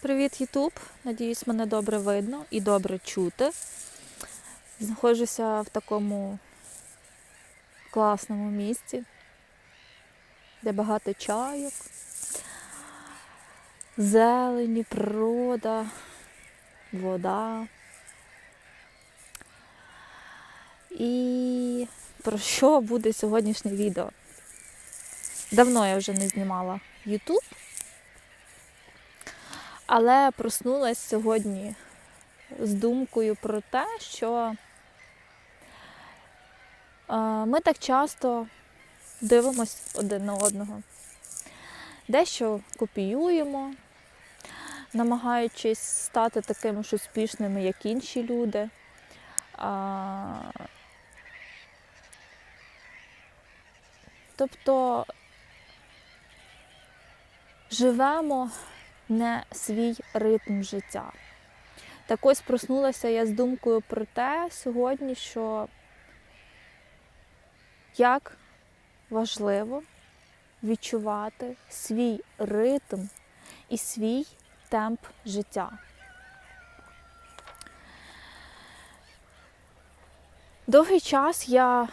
Привіт, Ютуб! Надіюсь, мене добре видно і добре чути. Знаходжуся в такому класному місці, де багато чайок, зелені, природа, вода. І про що буде сьогоднішнє відео? Давно я вже не знімала YouTube. Але проснулась сьогодні з думкою про те, що е, ми так часто дивимось один на одного, дещо копіюємо, намагаючись стати такими ж успішними, як інші люди. Тобто живемо не свій ритм життя. Так ось проснулася я з думкою про те сьогодні, що як важливо відчувати свій ритм і свій темп життя. Довгий час я,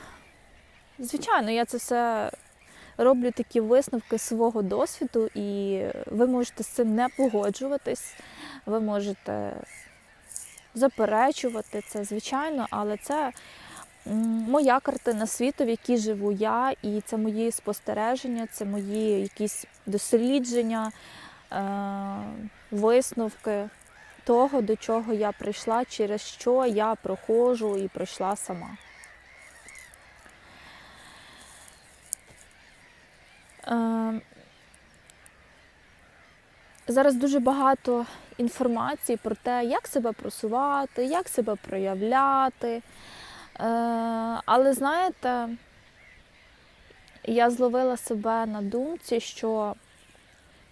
звичайно, я це все роблю такі висновки свого досвіду, і ви можете з цим не погоджуватись, ви можете заперечувати це, звичайно, але це моя картина світу, в якій живу я, і це мої спостереження, це мої якісь дослідження, е- висновки того, до чого я прийшла, через що я проходжу і пройшла сама. Зараз дуже багато інформації про те, як себе просувати, як себе проявляти. Е, Але знаєте, я зловила себе на думці, що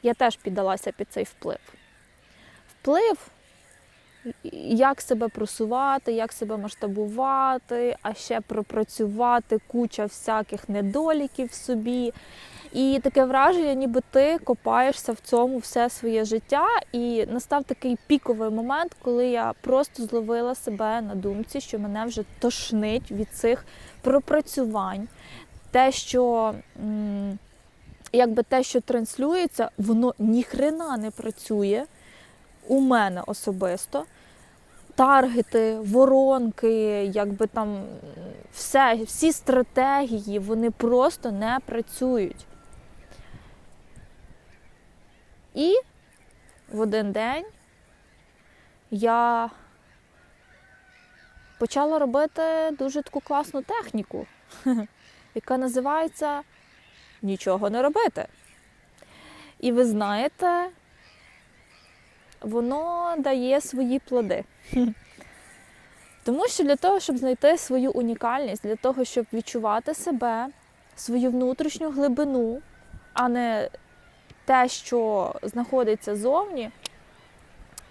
я теж піддалася під цей вплив. Вплив, як себе просувати, як себе масштабувати, а ще пропрацювати куча всяких недоліків в собі. І таке враження, ніби ти копаєшся в цьому все своє життя. І настав такий піковий момент, коли я просто зловила себе на думці, що мене вже тошнить від цих пропрацювань. Те, що якби те, що транслюється, воно ніхрена не працює у мене особисто. Таргети, воронки, якби там все, всі стратегії, вони просто не працюють. І в один день я почала робити дуже таку класну техніку, яка називається нічого не робити. І ви знаєте, воно дає свої плоди. Тому що для того, щоб знайти свою унікальність, для того, щоб відчувати себе, свою внутрішню глибину, а не те, що знаходиться зовні,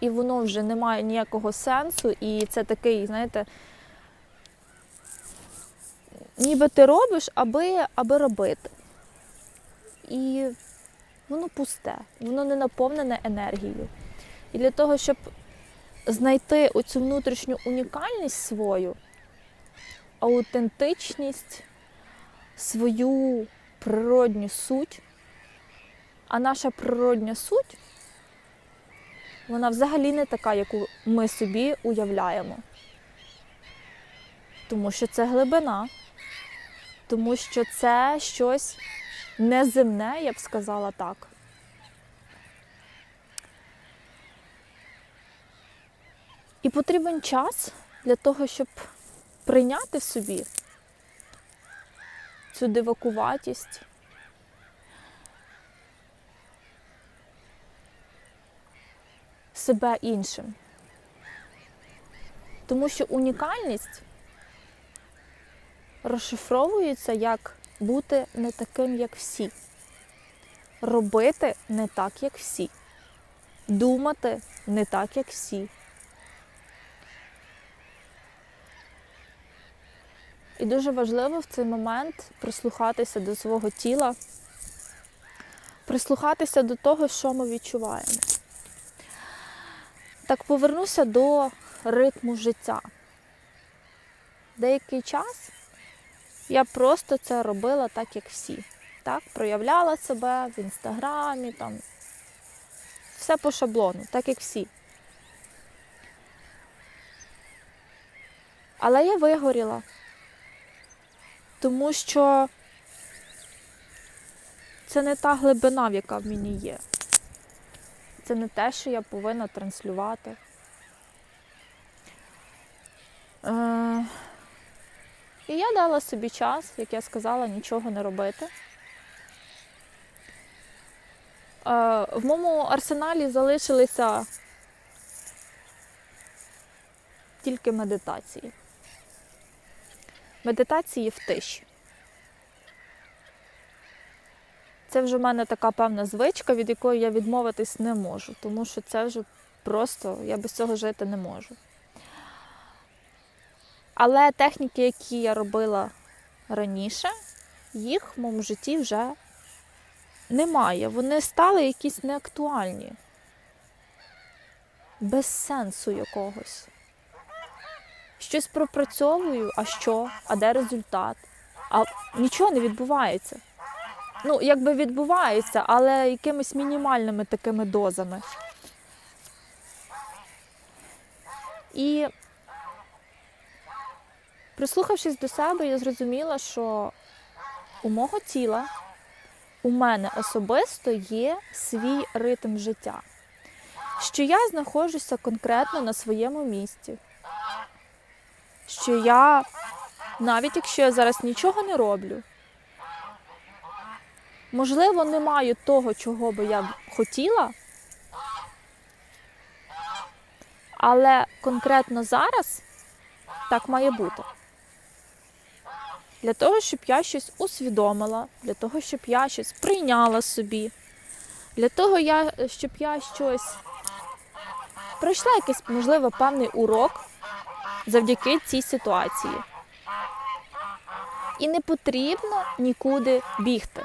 і воно вже не має ніякого сенсу, і це такий, знаєте, ніби ти робиш, аби, аби робити. І воно пусте, воно не наповнене енергією. І для того, щоб знайти оцю внутрішню унікальність свою, аутентичність, свою природню суть, а наша природня суть, вона взагалі не така, яку ми собі уявляємо. Тому що це глибина, тому що це щось неземне, я б сказала так. І потрібен час для того, щоб прийняти в собі цю дивакуватість. Себе іншим. Тому що унікальність розшифровується як бути не таким, як всі, робити не так, як всі, думати не так, як всі. І дуже важливо в цей момент прислухатися до свого тіла, прислухатися до того, що ми відчуваємо. Так повернуся до ритму життя. Деякий час я просто це робила так, як всі. Так? Проявляла себе в інстаграмі, там, все по шаблону, так як всі. Але я вигоріла, тому що це не та глибина, яка в мені є. Це не те, що я повинна транслювати. Е, і я дала собі час, як я сказала, нічого не робити. Е, в моєму арсеналі залишилися тільки медитації. Медитації в тиші. Це вже в мене така певна звичка, від якої я відмовитись не можу, тому що це вже просто я без цього жити не можу. Але техніки, які я робила раніше, їх в моєму житті вже немає. Вони стали якісь неактуальні, без сенсу якогось. Щось пропрацьовую, а що? А де результат? А нічого не відбувається. Ну, якби відбувається, але якимись мінімальними такими дозами. І прислухавшись до себе, я зрозуміла, що у мого тіла, у мене особисто є свій ритм життя, що я знаходжуся конкретно на своєму місці, що я, навіть якщо я зараз нічого не роблю, можливо, не маю того, чого би я б хотіла, але конкретно зараз так має бути. Для того, щоб я щось усвідомила, для того, щоб я щось прийняла собі, для того, я, щоб я щось пройшла якийсь, можливо, певний урок завдяки цій ситуації. І не потрібно нікуди бігти,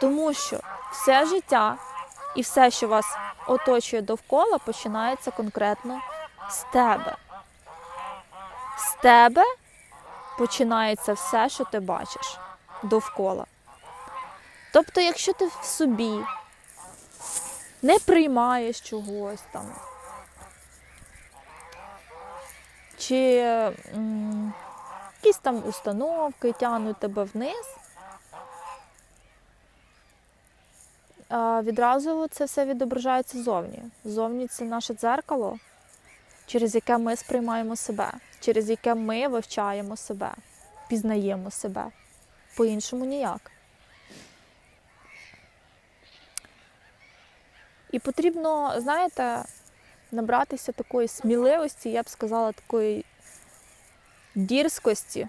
тому що все життя і все, що вас оточує довкола, починається конкретно з тебе. З тебе починається все, що ти бачиш довкола. Тобто, якщо ти в собі не приймаєш чогось там, чи м, якісь там установки тягнуть тебе вниз, а, відразу це все відображається зовні. Зовні це наше дзеркало, через яке ми сприймаємо себе, через яке ми вивчаємо себе, пізнаємо себе. По-іншому ніяк. І потрібно, знаєте, набратися такої сміливості, я б сказала, такої дірськості,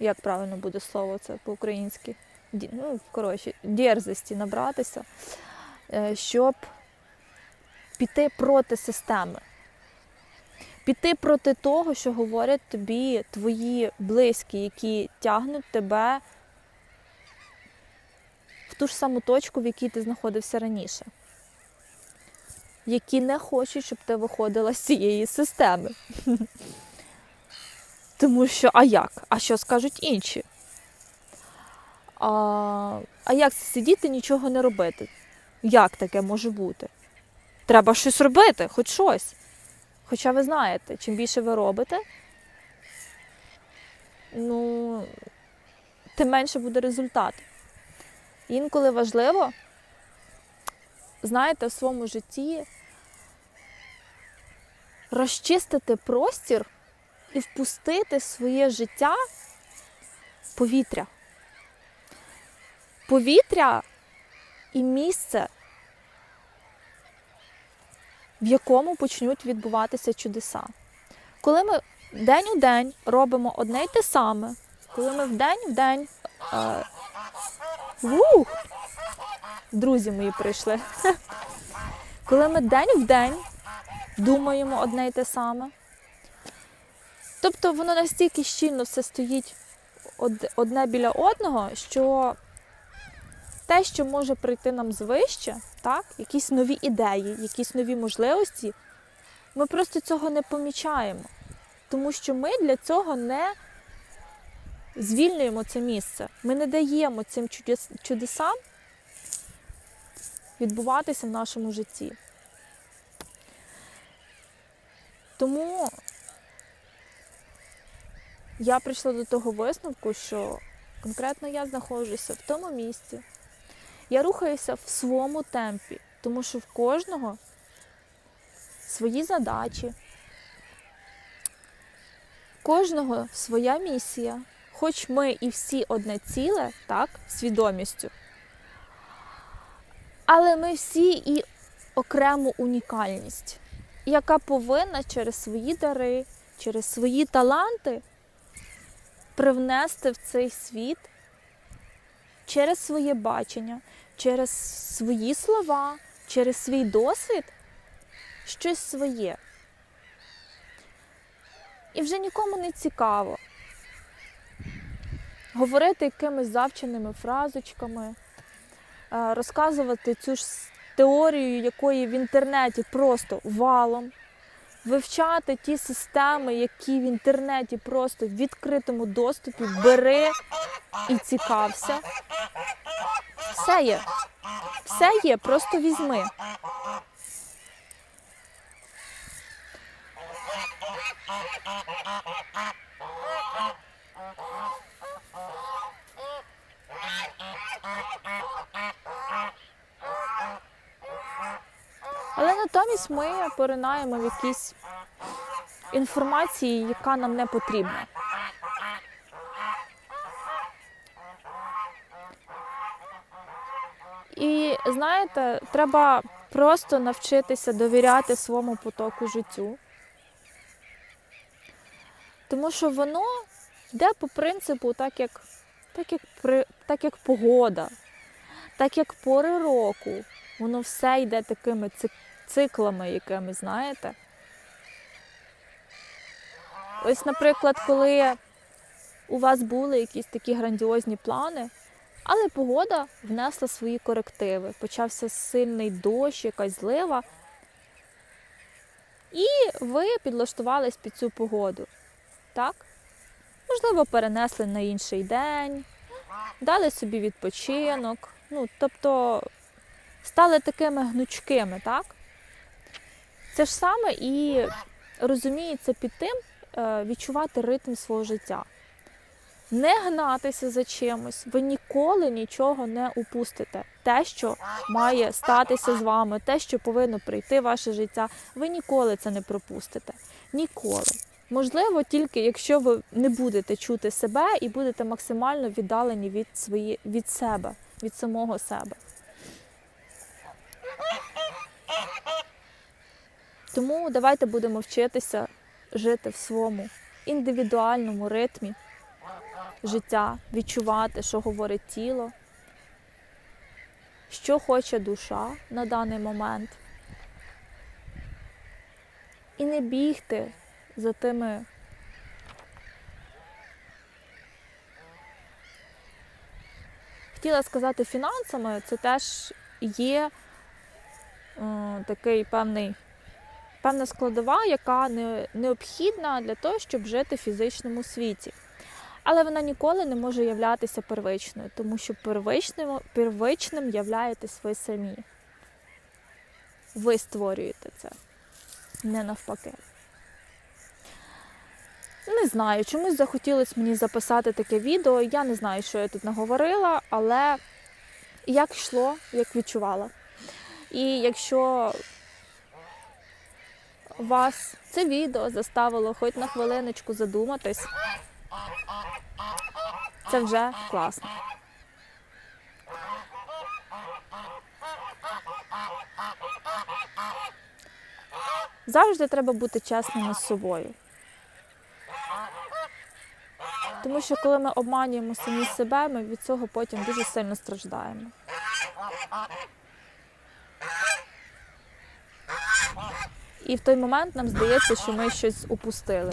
як правильно буде слово це по-українськи, ну, коротше, дерзості набратися, е, щоб піти проти системи. Піти проти того, що говорять тобі твої близькі, які тягнуть тебе в ту ж саму точку, в якій ти знаходився раніше. Які не хочуть, щоб ти виходила з цієї системи. Тому що, а як? А що скажуть інші? А, а як сидіти, нічого не робити? Як таке може бути? Треба щось робити, хоч щось. Хоча ви знаєте, чим більше ви робите, ну, тим менше буде результат. Інколи важливо, знаєте, в своєму житті розчистити простір і впустити в своє життя повітря. Повітря і місце, в якому почнуть відбуватися чудеса. Коли ми день у день робимо одне й те саме, коли ми вдень в день. Е, ух, друзі мої прийшли. Коли ми день в день думаємо одне й те саме. Тобто воно настільки щільно все стоїть одне біля одного, що те, що може прийти нам звище, так, якісь нові ідеї, якісь нові можливості, Ми просто цього не помічаємо, тому що ми для цього не звільнюємо це місце. Ми не даємо цим чудесам відбуватися в нашому житті. Тому я прийшла до того висновку, що конкретно я знаходжуся в тому місці. Я рухаюся в своєму темпі, тому що в кожного свої задачі, в кожного своя місія. Хоч ми і всі одне ціле, так, свідомістю, але ми всі і окрему унікальність, яка повинна через свої дари, через свої таланти привнести в цей світ через своє бачення, через свої слова, через свій досвід щось своє. І вже нікому не цікаво говорити якимись завченими фразочками, е, розказувати цю ж теорію, якої в інтернеті просто валом, вивчати ті системи, які в інтернеті просто в відкритому доступі бери і цікався. Все є. Все є, просто візьми. Але натомість ми поринаємо в якісь інформації, яка нам не потрібна. І знаєте, треба просто навчитися довіряти своєму потоку життю. Тому що воно йде по принципу, так як, так як, так як погода, так як пори року. Воно все йде такими циклами, якими, знаєте. Ось, наприклад, коли у вас були якісь такі грандіозні плани, але погода внесла свої корективи. Почався сильний дощ, якась злива. І ви підлаштувались під цю погоду. Так? Можливо, перенесли на інший день, дали собі відпочинок. Ну, тобто стали такими гнучкими, так? Це ж саме і розуміється під тим е, відчувати ритм свого життя. Не гнатися за чимось, ви ніколи нічого не упустите. Те, що має статися з вами, те, що повинно прийти в ваше життя, ви ніколи це не пропустите. Ніколи. Можливо, тільки якщо ви не будете чути себе і будете максимально віддалені від, свої, від себе, від самого себе. Тому давайте будемо вчитися жити в своєму індивідуальному ритмі життя, відчувати, що говорить тіло, що хоче душа на даний момент. І не бігти за тими хотіла сказати фінансами, це теж є е, такий певний, певна складова, яка не, необхідна для того, щоб жити в фізичному світі. Але вона ніколи не може являтися первичною, тому що первичним, первичним являєтесь ви самі. Ви створюєте це, не навпаки. Не знаю, чомусь захотілося мені записати таке відео. Я не знаю, що я тут наговорила, але як йшло, як відчувала. І якщо вас це відео заставило хоч на хвилиночку задуматись, це вже класно. Завжди треба бути чесними з собою. Тому що коли ми обманюємо самі себе, ми від цього потім дуже сильно страждаємо. І в той момент нам здається, що ми щось упустили.